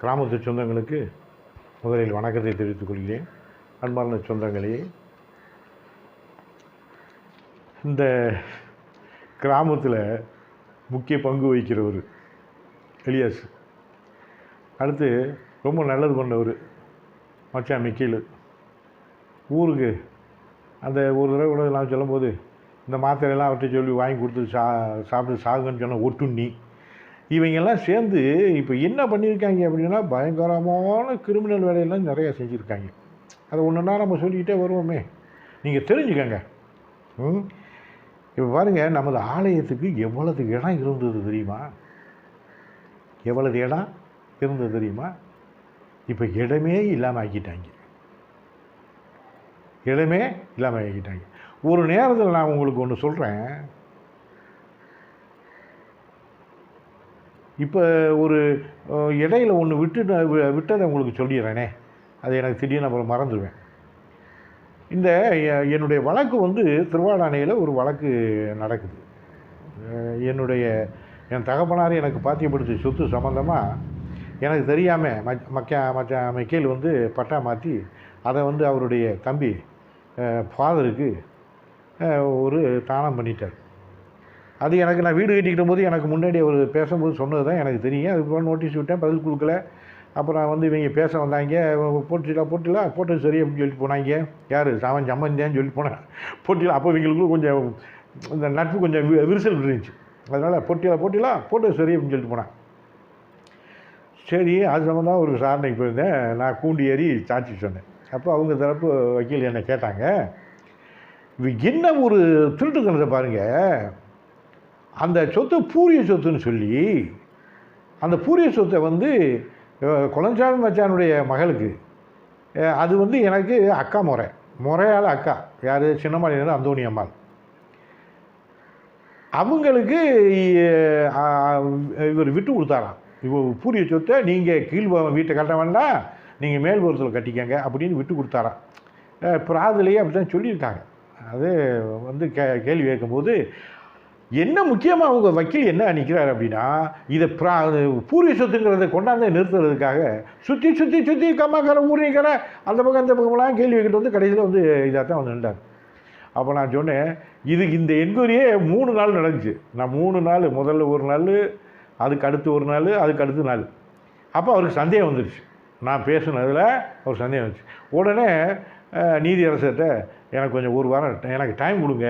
கிராமத்து சொந்தங்களுக்கு முதலில் வணக்கத்தை தெரிவித்துக் கொள்கிறேன். அன்பார்ந்த சொந்தங்களே இந்த கிராமத்தில் முக்கிய பங்கு வகிக்கிறவர் எலியாஸ். அடுத்து ரொம்ப நல்லது பண்ணவர் மச்சான் மிக்கில். ஊருக்கு அந்த ஒரு தடவை கூட நான் சொல்லும்போது இந்த மாத்திரையெல்லாம் அவர்கிட்ட சொல்லி வாங்கி கொடுத்து சா சாப்பிட்டு சாகுன்னு சொன்னால் ஒட்டுண்ணி. இவங்கெல்லாம் சேர்ந்து இப்போ என்ன பண்ணியிருக்காங்க அப்படின்னா பயங்கரமான கிரிமினல் வேலையெல்லாம் நிறையா செஞ்சுருக்காங்க. அதை ஒன்றுனா நம்ம சொல்லிக்கிட்டே வருவோமே. நீங்கள் தெரிஞ்சுக்கங்க. ம்? இப்போ பாருங்கள் நமது ஆலயத்துக்கு எவ்வளவு இடம் இருந்தது தெரியுமா? எவ்வளவு இடம் இருந்தது தெரியுமா? இப்போ இடமே இல்லாமல் ஆக்கிட்டாங்க. இடமே இல்லாமல் ஆக்கிட்டாங்க. ஒரு நேரத்தில் நான் உங்களுக்கு ஒன்று சொல்கிறேன் இப்போ ஒரு இடையில ஒன்று விட்டு விட்டதை உங்களுக்கு சொல்லிடுறேனே. அது எனக்கு திடீர்னு அப்புறம் மறந்துடுவேன். இந்த எ- என்னுடைய வழக்கு வந்து திருவாடானையில் ஒரு வழக்கு நடக்குது. என்னுடைய என் தகப்பனார் எனக்கு பாத்தியப்படுத்த சொத்து சம்மந்தமாக எனக்கு தெரியாமல் மச் மக்கா மச்சா மைக்கேல் வந்து பட்டா மாற்றி அதை வந்து அவருடைய தம்பி ஃபாதருக்கு ஒரு தானம் பண்ணிட்டார். அது எனக்கு நான் வீடு கட்டிக்கிட்ட போது எனக்கு முன்னாடி அவர் பேசும்போது சொன்னது தான் எனக்கு தெரியும். அதுக்கப்புறம் நோட்டீஸ் விட்டேன் பதில் கொடுக்கல. அப்புறம் வந்து இவங்க பேச வந்தாங்க. போட்டுலா போட்டுலா போட்டது சரி அப்படின்னு சொல்லிட்டு போனாங்க. யார்? சாமன் சம்மந்தியான்னு சொல்லி போனேன் போட்டியில் அப்போ இவங்களுக்கும் கொஞ்சம் இந்த நட்பு கொஞ்சம் வி- விரிசல் இருந்துச்சு. அதனால் போட்டியில் போட்டிலா போட்டது சரி அப்படின்னு சொல்லிட்டு போனேன் சரி அது சம்மந்தமாக ஒரு விசாரணைக்கு போயிருந்தேன். நான் கூண்டி ஏறி சாட்சி சொன்னேன். அப்போ அவங்க தரப்பு வக்கீல் என்னை கேட்டாங்க. என்ன ஒரு திருட்டுத்தனத்தை பாருங்கள் அந்த சொத்து பூரிய சொத்துன்னு சொல்லி அந்த பூரிய சொத்தை வந்து அஹ், மச்சானுடைய மகளுக்கு. அது வந்து எனக்கு அக்கா முறை. முறையால் அக்கா. யார்? சின்னம்மாளியினர் அந்தோணி அம்மாள். அவங்களுக்கு இவர் விட்டு கொடுத்தாராம். இவர் பூரிய சொத்தை நீங்கள் கீழ் வீட்டை கட்ட வேண்டாம். நீங்கள் மேல்புறத்தில் கட்டிக்கங்க அப்படின்னு விட்டு கொடுத்தாராம். பிராதிலேயே அப்படி தான் சொல்லியிருக்காங்க. அது வந்து கே கேள்வி கேட்கும்போது என்ன முக்கியமாக அவங்க வக்கீல் என்ன நிற்கிறார் அப்படின்னா இதை ப்ரா பூர்வீக சொத்துங்கிறத கொண்டாந்து நிறுத்துறதுக்காக சுற்றி சுற்றி சுற்றி கம்மாக்கார ஊர்னிக்கார அந்த பக்கம் அந்த பக்கம்லாம் கேள்வி வைக்கிட்டு வந்து கடைசியில் வந்து இதாக தான் வந்து நின்றார். அப்போ நான் சொன்னேன் இது இந்த என்கொயரியே மூணு நாள் நடந்துச்சு. நான் மூணு நாள் முதல்ல ஒரு நாள் அதுக்கு அடுத்து ஒரு நாள் அதுக்கு அடுத்த நாள். அப்போ அவருக்கு சந்தேகம் வந்துருச்சு. நான் பேசுனதில் ஒரு சந்தேகம் வந்துச்சு உடனே நீதியரசர்கிட்ட எனக்கு கொஞ்சம் ஒரு வாரம் எனக்கு டைம் கொடுங்க.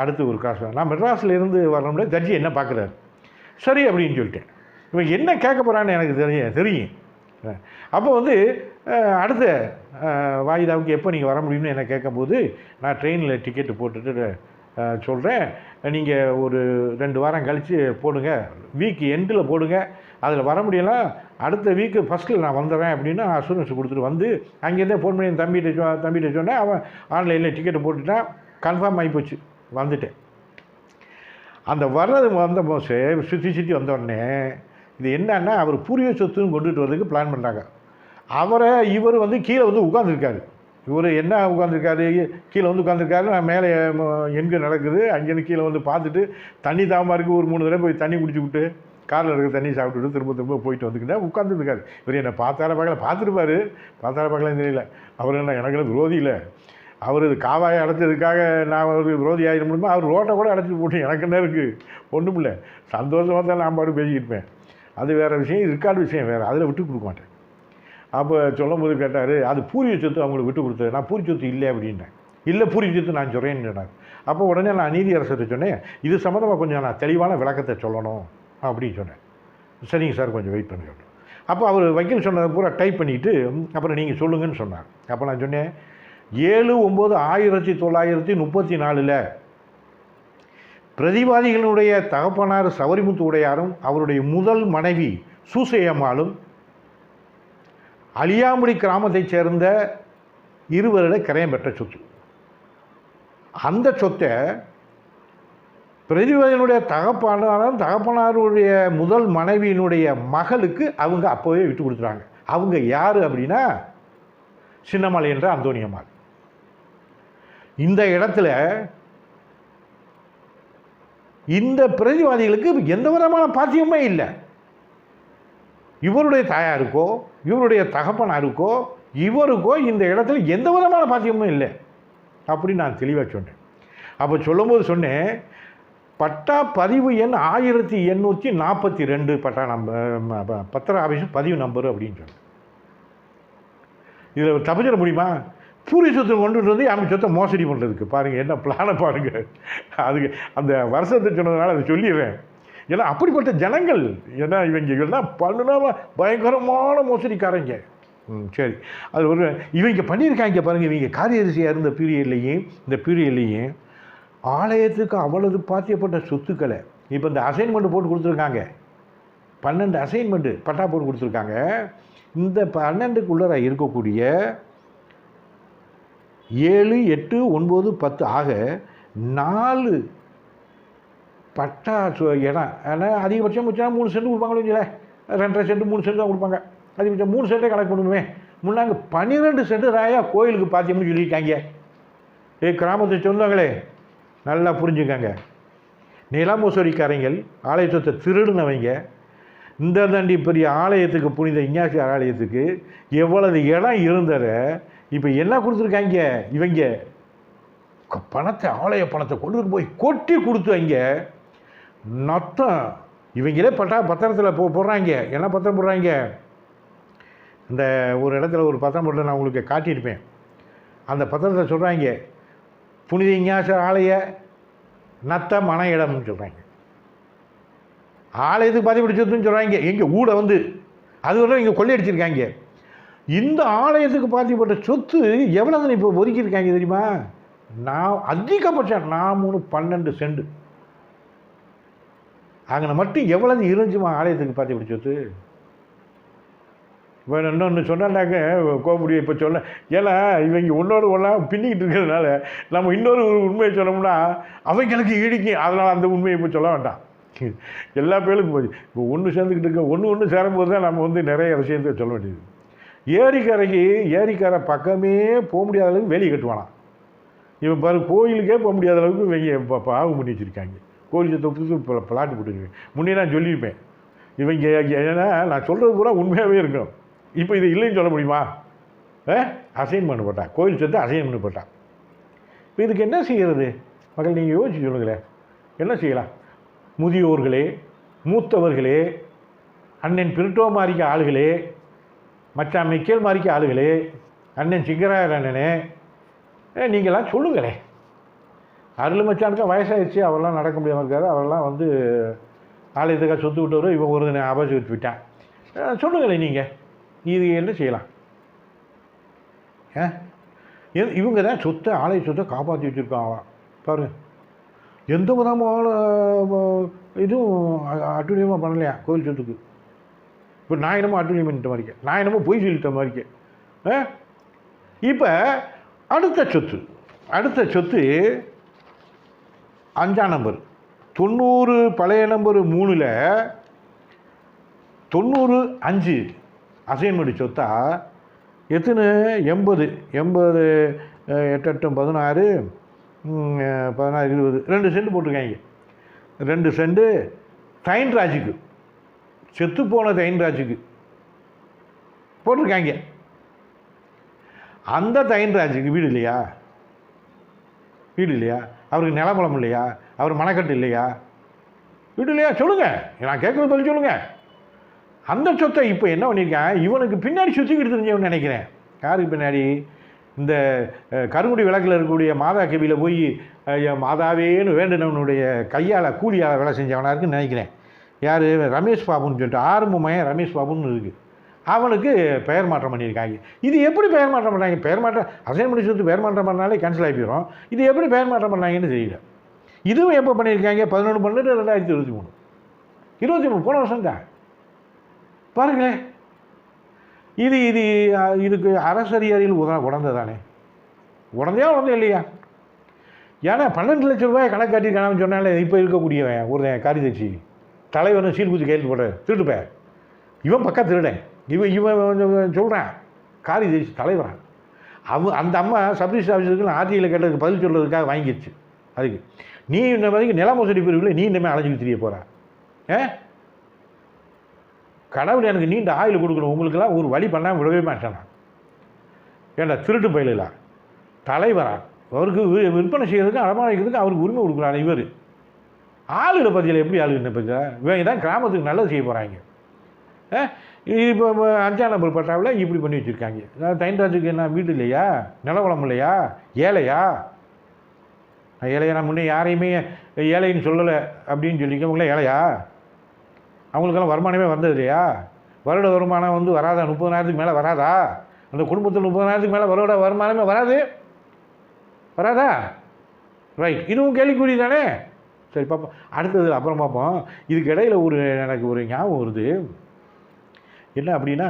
அடுத்து ஒரு காசு நான் மெட்ராஸில் இருந்து வரணும்னா ஜட்ஜி என்ன பார்க்குறாரு சரி அப்படின்னு சொல்லிட்டேன். இவன் என்ன கேட்க போகிறான்னு எனக்கு தெரியும் தெரியும். அப்போ வந்து அடுத்த வாயுதாவுக்கு வாய்தாவுக்கு எப்போ நீங்கள் வர முடியும்னு என்ன கேட்கும்போது நான் ட்ரெயினில் டிக்கெட்டு போட்டுட்டு சொல்கிறேன் நீங்கள் ஒரு ரெண்டு வாரம் கழித்து போடுங்க. வீக் எண்டில் போடுங்க. அதில் வர முடியல அடுத்த வீக்கு ஃபஸ்ட்டில் நான் வந்துடுறேன் அப்படின்னு அசூரன்ஸ் கொடுத்துட்டு வந்து அங்கேருந்தே ஃபோன் பண்ணி என் தம்பிகிட்ட சொ தம்பிகிட்ட சொன்னேன். அவன் ஆன்லைனில் டிக்கெட்டு போட்டுட்டான். கன்ஃபார்ம் ஆகிப்போச்சு வந்துட்டேன். அந்த வர்றது வந்த போது சுற்றி சுற்றி வந்த உடனே இது என்னன்னா அவர் பூர்வீக சொத்துன்னு கொண்டுட்டு வரதுக்கு பிளான் பண்ணுறாங்க அவரை இவர் வந்து கீழே வந்து உட்காந்துருக்காரு இவர் என்ன உட்காந்துருக்காரு கீழே வந்து உட்காந்துருக்காரு நான் மேலே எங்கே நடக்குது? அங்கேருந்து கீழே வந்து பார்த்துட்டு தண்ணி தாமா இருக்குது ஒரு மூணு தடவை போய் தண்ணி குடிச்சு விட்டு காரில் இருக்க தண்ணி சாப்பிட்டுட்டு திரும்ப திரும்ப போயிட்டு வந்துக்கிட்டே உட்காந்துருக்காரு இவர் என்னை பார்த்தார பார்க்கல. பார்த்துருப்பாரு. பார்த்தார பார்க்கலாம் தெரியல. அவர் என்ன எனக்கு விரோதி இல்லை. அவர் இது காவாயை அடைச்சதுக்காக நான் ஒரு விரோதி ஆகிட முடியுமா? அவர் ரோட்டை கூட அடைச்சி போட்டு எனக்கு என்ன இருக்குது ஒன்றும் இல்லை. சந்தோஷமாக தான் நான் பாடு பேசிக்கிட்டு இருப்பேன். அது வேறு விஷயம். ரிக்கார்டு விஷயம் வேறு. அதில் விட்டு கொடுக்க மாட்டேன். அப்போ சொல்லும் போது கேட்டார் அது பூரிய சொத்து அவங்களுக்கு விட்டு கொடுத்தது. நான் பூரி சொத்து இல்லை அப்படின்னேன். இல்லை பூரி சொத்து நான் சொல்கிறேன்னு சொன்னார். அப்போ உடனே நான் நீதி அரசர்கிட்ட சொன்னேன் இது சம்மந்தமாக கொஞ்சம் நான் தெளிவான விளக்கத்தை சொல்லணும் அப்படின்னு சொன்னேன். சரிங்க சார் கொஞ்சம் வெயிட் பண்ணுங்க அப்போ அவர் வக்கீல் சொன்னதை பூரா டைப் பண்ணிவிட்டு அப்புறம் நீங்கள் சொல்லுங்கன்னு சொன்னார். அப்போ நான் சொன்னேன் ஏழு ஒம்பது ஆயிரத்தி தொள்ளாயிரத்தி முப்பத்தி நாலில் பிரதிவாதிகளுடைய தகப்பனார் சவரிமுத்து உடையாரும் அவருடைய முதல் மனைவி சூசையம்மாளும் அலியாமுடி கிராமத்தைச் சேர்ந்த இருவரிட கிரயம் பெற்ற சொத்து. அந்த சொத்தை பிரதிவாதியினுடைய தகப்பனாரும் தகப்பனாருடைய முதல் மனைவியினுடைய மகளுக்கு அவங்க அப்போவே விட்டு கொடுத்துறாங்க அவங்க யார் அப்படின்னா சின்னமலை என்ற அந்தோனியம்மாள் இந்த இடத்துல இந்த பிரதிவாதிகளுக்கு எந்த விதமான பாத்தியமே இல்லை. இவருடைய தாயாருக்கோ இவருடைய தகப்பனாருக்கோ இவருக்கோ இந்த இடத்துல எந்த விதமான பாத்தியமும் இல்லை. அப்படின்னு நான் தெளிவாக சொன்னேன். அப்போ சொல்லும்போது சொன்னேன் பட்டா பதிவு எண் ஆயிரத்தி எண்ணூற்றி நாற்பத்தி ரெண்டு பட்டா நம்பர் பத்திர ஆஃபீஸ் பதிவு நம்பர் அப்படின்னு சொன்னேன். இதில் தப்பிச்சிட முடியுமா? பூரி சொத்தை கொண்டுட்டு வந்து யாரும் சொத்தை மோசடி பண்ணுறதுக்கு பாருங்கள் என்ன பிளானை பாருங்கள் அதுக்கு அந்த வருஷத்தை சொன்னதுனால அதை சொல்லிடுறேன். ஏன்னா அப்படிப்பட்ட ஜனங்கள் ஏன்னா இவங்க எல்லாம் பண்ணுனா பயங்கரமான மோசடிக்காரங்க. ம் சரி. அது ஒரு இவங்க பண்ணியிருக்காங்க பாருங்கள் இவங்க காரியரிசியாக இருந்த பீரியட்லேயும் இந்த பீரியட்லேயும் ஆலயத்துக்கு அவ்வளவு பாத்தியப்பட்ட சொத்துக்களை இப்போ இந்த அசைன்மெண்ட் போட்டு கொடுத்துருக்காங்க. பன்னெண்டு அசைன்மெண்ட்டு பட்டா போட்டு கொடுத்துருக்காங்க. இந்த பன்னெண்டுக்குள்ளே இருக்கக்கூடிய ஏழு எட்டு ஒன்பது பத்து. ஆக நாலு பட்டாசு இடம் ஏன்னா அதிகபட்சம் வச்சா மூணு சென்ட் கொடுப்பாங்களோ இல்லையா ரெண்டரை சென்ட் மூணு சென்ட் தான் கொடுப்பாங்க. அதிகபட்சம் மூணு சென்ட்டே கணக்கு பண்ணுமே முன்னாங்க பன்னிரெண்டு சென்ட் ராயா கோயிலுக்கு பார்த்தீங்கன்னு சொல்லியிருக்காங்க. ஏ கிராமத்தை சொந்தங்களே நல்லா புரிஞ்சுக்கங்க. நிலமோசடிக்காரங்கள் ஆலய சொத்தை திருடுனவங்க இந்த தாண்டி பெரிய ஆலயத்துக்கு புனித இஞ்ஞாசியார் ஆலயத்துக்கு எவ்வளவு இடம் இருந்ததை இப்போ என்ன கொடுத்துருக்காங்க? இவங்க பணத்தை ஆலய பணத்தை கொண்டு போய் கொட்டி கொடுத்தாங்க நத்தம். இவங்களே பட்டா பத்திரத்தில் போ போடுறாங்க. என்ன பத்திரம் போடுறாங்க? இந்த ஒரு இடத்துல ஒரு பத்திரம் போட்டு நான் உங்களுக்கு காட்டியிருப்பேன். அந்த பத்திரத்தை சொல்கிறாங்க புனித இஞ்ஞாசர் ஆலய நத்த மன இடம்னு சொல்கிறாங்க ஆலயத்துக்கு பதிவு பிடிச்சதுன்னு சொல்கிறாங்க எங்கள் ஊட வந்து அது வரை இங்கே கொள்ளையடிச்சிருக்காங்க. இந்த ஆலயத்துக்கு பாதிப்பட்ட சொத்து எவ்வளோ இப்போ ஒதுக்கியிருக்காங்க தெரியுமா? நான் அதிகபட்சம் நான் மூணு பன்னெண்டு செண்டு. அங்கே மட்டும் எவ்வளவு இருந்துச்சுமா ஆலயத்துக்கு பாதிப்பட்ட சொத்து? இப்போ இன்னொன்று சொன்னாண்டாக்க கோபுடியை இப்போ சொல்ல ஏன்னா இவங்க ஒன்றோடு ஒன்றா பின்னிக்கிட்டு இருக்கிறதுனால நம்ம இன்னொரு ஒரு உண்மையை சொன்னோம்னா அவங்களுக்கு இடிக்கும் அதனால் அந்த உண்மையை இப்போ சொல்ல வேண்டாம். எல்லா பேருக்கும் போச்சு. இப்போ ஒன்று சேர்ந்துக்கிட்டு இருக்க ஒன்று ஒன்று சேரும்போது தான் நம்ம வந்து நிறைய விஷயத்தை சொல்ல வேண்டியது. ஏரிக்கரைக்கு ஏரிக்கரை பக்கமே போக முடியாத அளவுக்கு வேலி கட்டுவானான் இவன் பாரு கோயிலுக்கே போக முடியாத அளவுக்கு இவங்க பாகு பண்ணி வச்சுருக்காங்க. கோயில் சொத்தை பிளாட்டு போட்டுருக்கேன் முன்னே நான் சொல்லியிருப்பேன். இவங்க ஏன்னா நான் சொல்கிறது பூரா உண்மையாகவே இருக்கும் இப்போ இது இல்லைன்னு சொல்ல முடியுமா? அசைன் பண்ணப்பட்டான் கோயில் சொத்தை அசைன் பண்ணப்பட்டான் இப்போ இதுக்கு என்ன செய்கிறது மக்கள் நீங்கள் யோசிச்சு சொல்லுங்களேன். என்ன செய்யலாம்? முதியோர்களே மூத்தவர்களே அண்ணன் பிரிட்டோ மாறிக்க ஆளுகளே மச்சான் மிக்கேல் மாறிக்க ஆளுகளே. அண்ணன் சிங்கராயர் அண்ணனே. நீங்களாம் சொல்லுங்களே. அருள் மச்சானுக்கு வயசாகிடுச்சு அவரெல்லாம் நடக்க முடியாமல் இருக்காரு. அவரெல்லாம் வந்து ஆலயத்துக்காக சொத்து விட்டவர் இவன் ஒரு தினம் அபசரித்து விட்டான். சொல்லுங்களே நீங்கள் இது என்ன செய்யலாம்? ஏ இவங்க தான் சொத்தை ஆலய சொத்தை காப்பாற்றி வச்சுருக்காங்க பாருங்க. எந்த விதமான இதுவும் அட்டுடியமாக அட்டுழியமாக பண்ணலையா கோயில் சொத்துக்கு? இப்போ நான் என்னமோ அட்டுழியம் பண்ணிட்ட மாதிரிக்க நான் என்னமோ பொய் சொல்லிட்ட மாதிரி ஆ? இப்போ அடுத்த சொத்து அடுத்த சொத்து அஞ்சாம் நம்பர் தொண்ணூறு பழைய நம்பர் மூணில் தொண்ணூறு அஞ்சு அசைன்மெண்ட் சொத்தா எத்தனை? எண்பது. எண்பது எட்டு எட்டு பதினாறு பதினாறு இருபது. ரெண்டு சென்ட் போட்டிருக்காங்க. ரெண்டு சென்ட் தைன்ராஜுக்கு செத்துப்போன தைன்ராஜுக்கு போட்டிருக்காங்க. அந்த தைன்ராஜுக்கு வீடு இல்லையா? வீடு இல்லையா? அவருக்கு நிலமலம் இல்லையா? அவர் மனக்கட்டு இல்லையா? வீடு இல்லையா? சொல்லுங்கள் நான் கேட்குறது பதில் சொல்லுங்கள் அந்த சொத்தை இப்போ என்ன பண்ணியிருக்கேன் இவனுக்கு பின்னாடி சுற்றிக்கிட்டு தெரிஞ்சவன் நினைக்கிறேன். யாருக்கு பின்னாடி? இந்த கருங்குடி விளக்கில் இருக்கக்கூடிய மாதா கவியில் போய் மாதாவேன்னு வேண்டினவனுடைய கையால் கூலியால் வேலை செஞ்சவனாக இருக்குன்னு நினைக்கிறேன். யார்? ரமேஷ் பாபுன்னு சொல்லிட்டு ஆரம்பமயம் ரமேஷ் பாபுன்னு இருக்குது அவனுக்கு பெயர் மாற்றம் பண்ணியிருக்காங்க. இது எப்படி பெயர் மாற்றம் பண்ணாங்க? பெயர் மாற்றம் அசைன்மெண்ட் சொத்து பெயர் மாற்றம் பண்ணாலே கேன்சல் ஆகி போயிடும் இது எப்படி பெயர் மாற்றம் பண்ணாங்கன்னு தெரியல. இதுவும் எப்போ பண்ணியிருக்காங்க? பதினொன்று பன்னெண்டு ரெண்டாயிரத்தி இருபத்தி மூணு. இருபத்தி மூணு போன வருஷம் தான். பாருங்களேன் இது இது இதுக்கு அரசரியாரியில் உத உடந்ததானே? உடந்தையா உடந்தே இல்லையா? ஏன்னா பன்னெண்டு லட்சம் ரூபாய் கணக்கு காட்டியிருக்கானு சொன்னாலே இப்போ இருக்கக்கூடியவன் ஒரு காரிதட்சி தலைவனும் சீல் குத்தி போடுறேன் போட இவன் பக்கம் திருடன் இவன் இவன் சொல்கிறான் காரிதட்சி தலைவரான் அவன் அந்த அம்மா சப்ரிஸ் ஆஃபீஸருக்கு ஆர்டிஐயில் கேட்டதுக்கு பதில் சொல்கிறதுக்காக வாங்கிடுச்சு அதுக்கு. நீ இந்த மாதிரி நில மோசடி பிரிவில் நீ இனிமேல் அலைஞ்சிட்டு தெரிய போகிற ஏ? கடவுள் எனக்கு நீண்ட ஆயில் கொடுக்கணும். உங்களுக்கெல்லாம் ஒரு வழி பண்ணால் விடவே மாட்டேனா? ஏண்டா திருட்டு பயிலாம் தலைவரா. அவருக்கு விற்பனை செய்கிறதுக்கு அடமான வைக்கிறதுக்கு அவருக்கு உரிமை கொடுக்குறாரு இவர். ஆளுகளை பற்றியில் எப்படி ஆளுங்க பற்றி இவங்க தான் கிராமத்துக்கு நல்லது செய்ய போகிறாங்க இப்போ அஞ்சாம் நம்பர் பட்டாவில் இப்படி பண்ணி வச்சுருக்காங்க. தைன்ராஜுக்கு என்ன வீடு இல்லையா? நிலவளம் இல்லையா? ஏழையா? நான் ஏழையா? நான் முன்னே யாரையுமே ஏழைன்னு சொல்லலை அப்படின்னு சொல்லிக்கவங்களே ஏழையா? அவங்களுக்கெல்லாம் வருமானமே வந்தது இல்லையா? வருட வருமானம் வந்து வராதா? முப்பதனாயிரத்துக்கு மேலே வராதா? அந்த குடும்பத்தில் முப்பதனாயிரத்துக்கு மேலே வருட வருமானமே வராது. வராதா? ரைட் இதுவும் கேள்விக்குறி தானே? சரி பார்ப்போம் அடுத்தது அப்புறம் பார்ப்போம் இதுக்கு இடையில் ஒரு எனக்கு ஒரு ஞாபகம் வருது. என்ன அப்படின்னா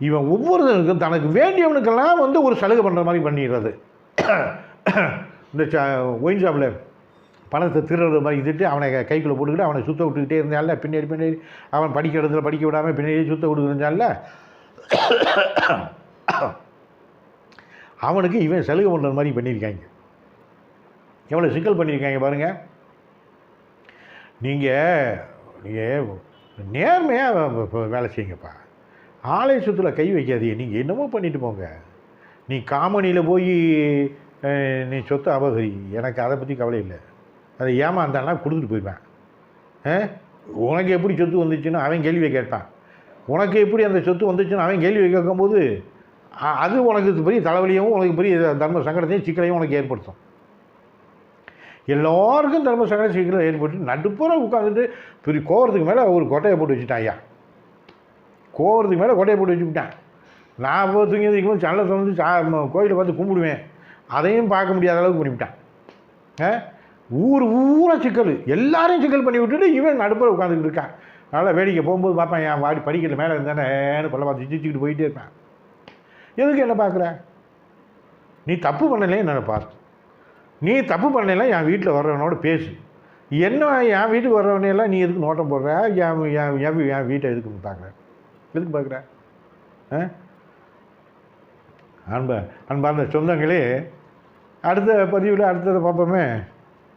இவன் ஒவ்வொருத்தனுக்கும் தனக்கு வேண்டியவனுக்கெல்லாம் வந்து ஒரு சலுகை பண்ணுற மாதிரி பண்ணிடுறது. இந்த ஒயின் ஷாப்பில் பணத்தை திருடுற மாதிரி இதுட்டு அவனை கைக்குள்ளே போட்டுக்கிட்டு அவனை சுத்த விட்டுக்கிட்டே இருந்தால பின்னாடி பின்னாடி அவன் படிக்கிற இடத்துல படிக்க விடாமல் பின்னாடி சுத்த விட்டுருந்தால அவனுக்கு இவன் சலுகை பண்ணுற மாதிரி பண்ணியிருக்காங்க. எவ்வளோ சிக்கல் பண்ணியிருக்காங்க பாருங்கள் நீங்கள் நீங்கள் நேர்மையாக வேலை செய்யுங்கப்பா. ஆலயத்தில் கை வைக்காதீங்க. நீங்கள் என்னமோ பண்ணிட்டு போங்க. நீ காமனியில் போய் நீ சொத்து அபகரி. எனக்கு அதை பற்றி கவலை இல்லை. அதை ஏமாந்தானா கொடுத்துட்டு போயிடுவேன். உனக்கு எப்படி சொத்து வந்துச்சுன்னு அவன் கேள்வியை கேட்பான். உனக்கு எப்படி அந்த சொத்து வந்துச்சுன்னு அவன் கேள்வி கேட்கும்போது அது உனக்கு பெரிய தலைவலியும் உனக்கு பெரிய தர்ம சங்கடத்தையும் சிக்கலையும் உனக்கு ஏற்படுத்தும். எல்லாருக்கும் தர்ம சங்கட சீக்கிரம் ஏற்பட்டு நடுப்புற உட்காந்துட்டு பெரிய கோவரத்துக்கு மேலே ஒரு கொட்டையை போட்டு வச்சுட்டான் ஐயா. கோவரத்துக்கு மேலே கொட்டையை போட்டு வச்சுக்கிட்டேன். நான் போய் தூங்கி இருக்கும்போது சண்டை திறந்து சா கோயிலை பார்த்து கும்பிடுவேன். அதையும் பார்க்க முடியாத அளவுக்கு பண்ணிவிட்டான் ஆ? ஊர் ஊரா சிக்கல். எல்லாரையும் சிக்கல் பண்ணி விட்டுட்டு இவன் நடுப்புற உட்காந்துக்கிட்டு இருக்கான். அதனால் வேடிக்கை போகும்போது பார்ப்பேன் என் வாடி படிக்கல மேலே இருந்தானேன்னு கொள்ள பார்த்து சிரிச்சுக்கிட்டு போயிட்டே இருப்பேன். எதுக்கு என்ன பார்க்குற? நீ தப்பு பண்ணலே என்னென்ன பார் நீ தப்பு பண்ணலாம் என் வீட்டில் வர்றவனோட பேசு. என்ன என் வீட்டுக்கு வர்றவனையெல்லாம் நீ எதுக்கு நோட்டம் போடுற? என் என் என் என் வீட்டை எதுக்கு பார்க்குற? எதுக்கு பார்க்குற? ஆ? அன்ப அன்பார்ந்த சொந்தங்களே அடுத்த பதிவில் அடுத்ததை பார்ப்போமே.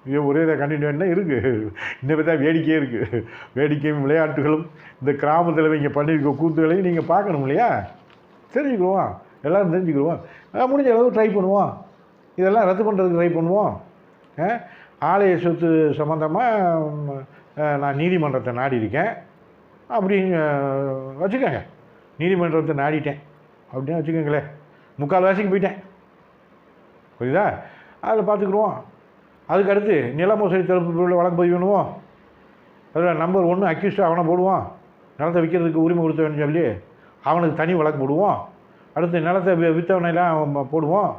இது ஒரே இதை கண்டினியூன்னா இருக்குது இந்த தான் வேடிக்கையே இருக்குது வேடிக்கையும் விளையாட்டுகளும் இந்த கிராமத்தில் இங்கே பண்ணியிருக்க கூத்துகளையும் நீங்கள் பார்க்கணும் இல்லையா? தெரிஞ்சுக்கிடுவோம். எல்லோரும் தெரிஞ்சுக்கிடுவோம். முடிஞ்ச அளவு ட்ரை பண்ணுவோம். இதெல்லாம் ரத்து பண்ணுறதுக்கு ட்ரை பண்ணுவோம். ஆலய சொத்து சம்மந்தமாக நான் நீதிமன்றத்தை நாடி இருக்கேன் அப்படின்னு வச்சுக்கோங்க. நீதிமன்றத்தை நாடிட்டேன். அப்படின்னு வச்சுக்கோங்களேன். முக்கால் வாசிக்கு போயிட்டேன். புரியுதா? அதில் பார்த்துக்குருவோம். அதுக்கு அடுத்து நில மோசடி தடுப்பு பிரிவில் வழக்கு பதிவு பண்ணுவோம். அதில் நம்பர் ஒன்று அக்யூஸ்டாக அவனை போடுவோம். நிலத்தை விற்கிறதுக்கு உரிமை கொடுத்தவன்னு சொல்லி அவனுக்கு தனி வழக்கு போடுவோம். அடுத்து நிலத்தை விற்றவனையெல்லாம் போடுவோம்.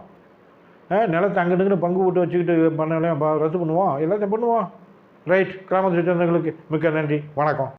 நிலத்தை அங்கிட்டு பங்கு போட்டு வச்சுக்கிட்டு பண்ணலாம் ரத்து பண்ணுவோம். எல்லாத்தையும் பண்ணுவோம். ரைட் கிராமத்து சொந்தங்களுக்கு மிக்க நன்றி. வணக்கம்.